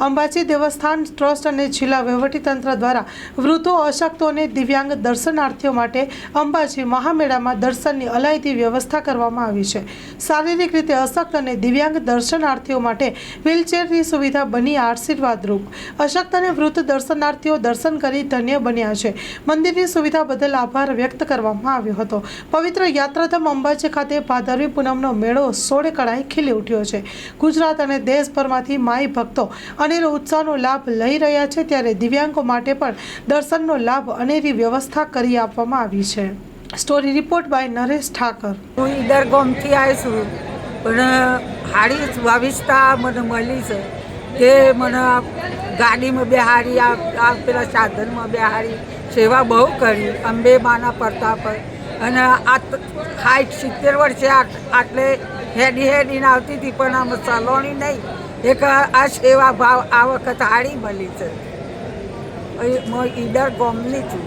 Ambaji દેવસ્થાન trust અને જિલ્લા વહીવટીતંત્ર દ્વારા વૃદ્ધો, અશક્તો અને દિવ્યાંગ દર્શનાર્થીઓ માટે અંબાજી મહામેળામાં દર્શનની અલાયદી વ્યવસ્થા કરવામાં આવી છે. શારીરિક રીતે અશક્ત અને દિવ્યાંગ દર્શનાર્થીઓ માટે વ્હીલચેરની સુવિધા બની આશીર્વાદરૂપ અશક્ત અને વૃદ્ધ દર્શનાર્થીઓ દર્શન કરી ધન્ય બન્યા છે. મંદિરની સુવિધા બદલ આભાર વ્યક્ત કરવામાં આવ્યો હતો. પવિત્ર યાત્રાધામ અંબાજી ખાતે ભાદરવી પૂનમનો મેળો સોળે કળાએ ખીલી ઉઠ્યો છે. ગુજરાત અને દેશભરમાંથી માઈ ભક્તો અનેરો ઉત્સાહનો લાભ લઈ રહ્યા છે, ત્યારે દિવ્યાંગો માટે પણ દર્શનનો લાભ અનેરી વ્યવસ્થા કરી આપવામાં આવી છે. Story report by Naresh Thakar હું ઈડર ગોમથી આવી છું, પણ હારી વાવિસ્તા મને મળી છે કે મને ગાડીમાં બેહારી આ આ પેલા સાધનમાં બેહારી સેવા બહુ કરી, અંબે માના પ્રતાપ અને આ હાઈટ સિત્તેર વર્ષે આટ, આટલે હેડી હેડીને આવતી હતી, પણ આમ સલોણી નહીં. એક આ સેવા ભાવ આ વખત હારી મળી છે. ઈડર ગોમની છું.